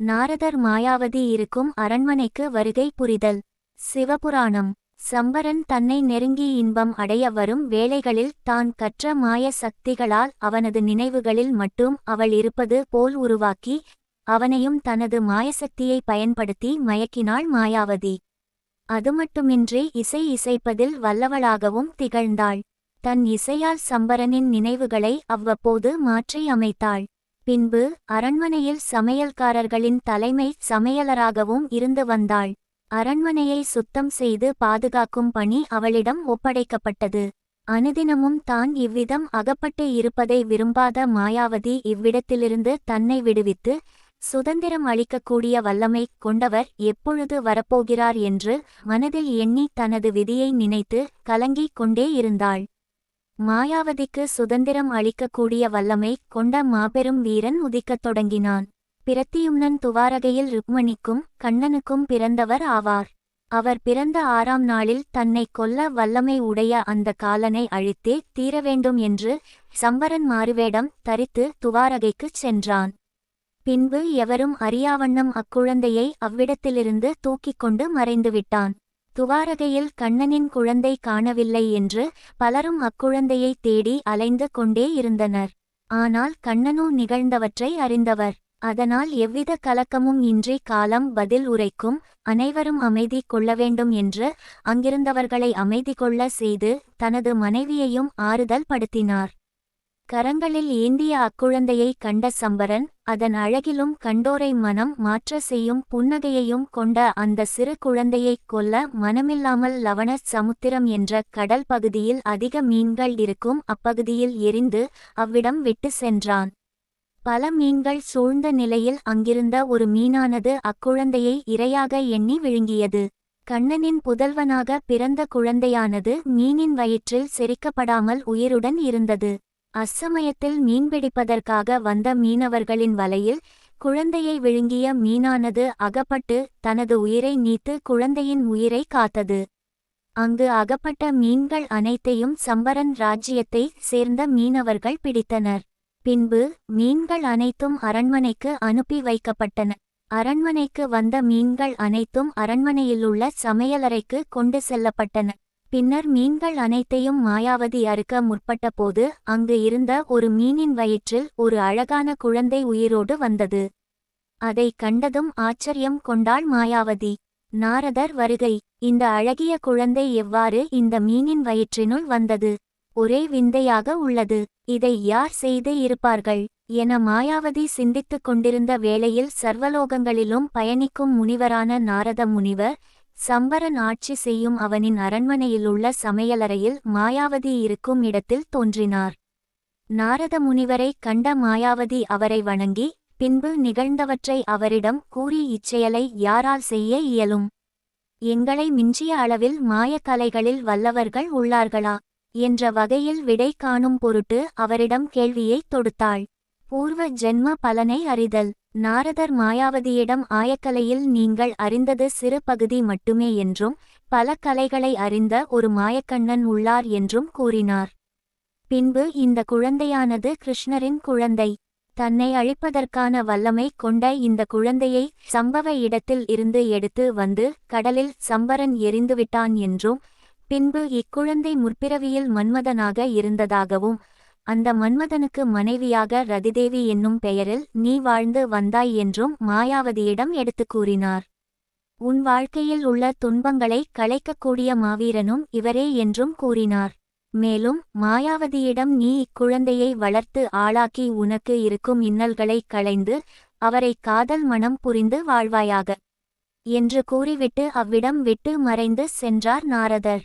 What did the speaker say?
நாரதர் மாயாவதி இருக்கும் அரண்மனைக்கு வருகை புரிதல். சிவபுராணம். சம்பரன் தன்னை நெருங்கி இன்பம் அடைய வரும் வேளைகளில் தான் கற்ற மாய சக்திகளால் அவனது நினைவுகளில் மட்டும் அவள் இருப்பது போல் உருவாக்கி அவனையும் தனது மாயசக்தியை பயன்படுத்தி மயக்கினாள் மாயாவதி. அதுமட்டுமின்றி இசை இசைப்பதில் வல்லவளாகவும் திகழ்ந்தாள். தன் இசையால் சம்பரனின் நினைவுகளை அவ்வப்போது மாற்றி அமைத்தாள். பின்பு அரண்மனையில் சமையல்காரர்களின் தலைமை சமையலராகவும் இருந்து வந்தாள். அரண்மனையை சுத்தம் செய்து பாதுகாக்கும் பணி அவளிடம் ஒப்படைக்கப்பட்டது. அனுதினமும் தான் இவ்விதம் அகப்பட்டு இருப்பதை விரும்பாத மாயாவதி இவ்விடத்திலிருந்து தன்னை விடுவித்து சுதந்திரம் அளிக்கக்கூடிய வல்லமை கொண்டவர் எப்பொழுது வரப்போகிறார் என்று மனதில் எண்ணி தனது விதியை நினைத்து கலங்கிக் கொண்டே இருந்தாள். மாயாவதிக்கு சுதந்திரம் அளிக்கக்கூடிய வல்லமை கொண்ட மாபெரும் வீரன் உதிக்கத் தொடங்கினான். பிரத்தியும்னன் துவாரகையில் ருக்மணிக்கும் கண்ணனுக்கும் பிறந்தவர் ஆவார். அவர் பிறந்த ஆறாம் நாளில் தன்னை கொல்ல வல்லமை உடைய அந்த காலனை அழித்தே தீர வேண்டும் என்று சம்பரன் மாறுவேடம் தரித்து துவாரகைக்குச் சென்றான். பின்பு எவரும் அறியாவண்ணம் அக்குழந்தையை அவ்விடத்திலிருந்து தூக்கிக் கொண்டு மறைந்துவிட்டான். துவாரகையில் கண்ணனின் குழந்தை காணவில்லை என்று பலரும் அக்குழந்தையை தேடி அலைந்து கொண்டே இருந்தனர். ஆனால் கண்ணனோ நிகழ்ந்தவற்றை அறிந்தவர். அதனால் எவ்வித கலக்கமும் இன்றி காலம் பதில் உரைக்கும் அனைவரும் அமைதி கொள்ள வேண்டும் என்று அங்கிருந்தவர்களை அமைதி கொள்ள செய்து தனது மனைவியையும் ஆறுதல் படுத்தினார். கரங்களில் ஏந்திய அக்குழந்தையை கண்ட சம்பரன் அதன் அழகிலும் கண்டோரை மனம் மாற்ற செய்யும் புன்னகையையும் கொண்ட அந்த சிறு குழந்தையைக் கொல்ல மனமில்லாமல் லவண சமுத்திரம் என்ற கடல் பகுதியில் அதிக மீன்கள் இருக்கும் அப்பகுதியில் எரிந்து அவ்விடம் விட்டு சென்றான். பல மீன்கள் சூழ்ந்த நிலையில் அங்கிருந்த ஒரு மீனானது அக்குழந்தையை இரையாக எண்ணி விழுங்கியது. கண்ணனின் புதல்வனாக பிறந்த குழந்தையானது மீனின் வயிற்றில் செரிக்கப்படாமல் உயிருடன் இருந்தது. அச்சமயத்தில் மீன்பிடிப்பதற்காக வந்த மீனவர்களின் வலையில் குழந்தையை விழுங்கிய மீனானது அகப்பட்டு தனது உயிரை நீத்து குழந்தையின் உயிரை காத்தது. அங்கு அகப்பட்ட மீன்கள் அனைத்தையும் சம்பரன் ராஜ்யத்தை சேர்ந்த மீனவர்கள் பிடித்தனர். பின்பு மீன்கள் அனைத்தும் அரண்மனைக்கு அனுப்பி வைக்கப்பட்டன. அரண்மனைக்கு வந்த மீன்கள் அனைத்தும் அரண்மனையிலுள்ள சமையலறைக்கு கொண்டு செல்லப்பட்டன. பின்னர் மீன்கள் அனைத்தையும் மாயாவதி அறுக்க முற்பட்டபோது அங்கு இருந்த ஒரு மீனின் வயிற்றில் ஒரு அழகான குழந்தை உயிரோடு வந்தது. அதை கண்டதும் ஆச்சரியம் கொண்டாள் மாயாவதி. நாரதர் வருகை. இந்த அழகிய குழந்தை எவ்வாறு இந்த மீனின் வயிற்றினுள் வந்தது? ஒரே விந்தையாக உள்ளது. இதை யார் செய்து இருப்பார்கள்? என மாயாவதி சிந்தித்துக் கொண்டிருந்த வேளையில் சர்வலோகங்களிலும் பயணிக்கும் முனிவரான நாரத முனிவர் சம்பரன் ஆட்சி செய்யும் அவனின் அரண்மனையிலுள்ள சமையலறையில் மாயாவதி இருக்கும் இடத்தில் தோன்றினார். நாரத முனிவரை கண்ட மாயாவதி அவரை வணங்கி பின்பு நிகழ்ந்தவற்றை அவரிடம் கூறி இச்செயலை யாரால் செய்ய இயலும்? எங்களை மிஞ்சிய அளவில் மாயக்கலைகளில் வல்லவர்கள் உள்ளார்களா? என்ற வகையில் விடை காணும் பொருட்டு அவரிடம் கேள்வியைத் தொடுத்தாள். பூர்வ ஜென்ம பலனை அறிதல். நாரதர் மாயாவதியிடம் ஆயக்கலையில் நீங்கள் அறிந்தது சிறு பகுதி மட்டுமே என்றும் பல கலைகளை அறிந்த ஒரு மாயக்கண்ணன் உள்ளார் என்றும் கூறினார். பின்பு இந்த குழந்தையானது கிருஷ்ணரின் குழந்தை. தன்னை அழிப்பதற்கான வல்லமை கொண்ட இந்த குழந்தையை சம்பவ இடத்தில் இருந்து எடுத்து வந்து கடலில் சம்பரன் எரிந்துவிட்டான் என்றும் பின்பு இக்குழந்தை முற்பிறவியில் மன்மதனாக இருந்ததாகவும் அந்த மன்மதனுக்கு மனைவியாக ரதிதேவி என்னும் பெயரில் நீ வாழ்ந்து வந்தாய் என்றும் மாயாவதியிடம் எடுத்துக் கூறினார். உன் வாழ்க்கையில் உள்ள துன்பங்களை களைக்கக்கூடிய மாவீரனும் இவரே என்றும் கூறினார். மேலும் மாயாவதியிடம் நீ இக்குழந்தையை வளர்த்து ஆளாக்கி உனக்கு இருக்கும் இன்னல்களைக் களைந்து அவரை காதல் மனம் புரிந்து வாழ்வாயாக என்று கூறிவிட்டு அவ்விடம் விட்டு மறைந்து சென்றார் நாரதர்.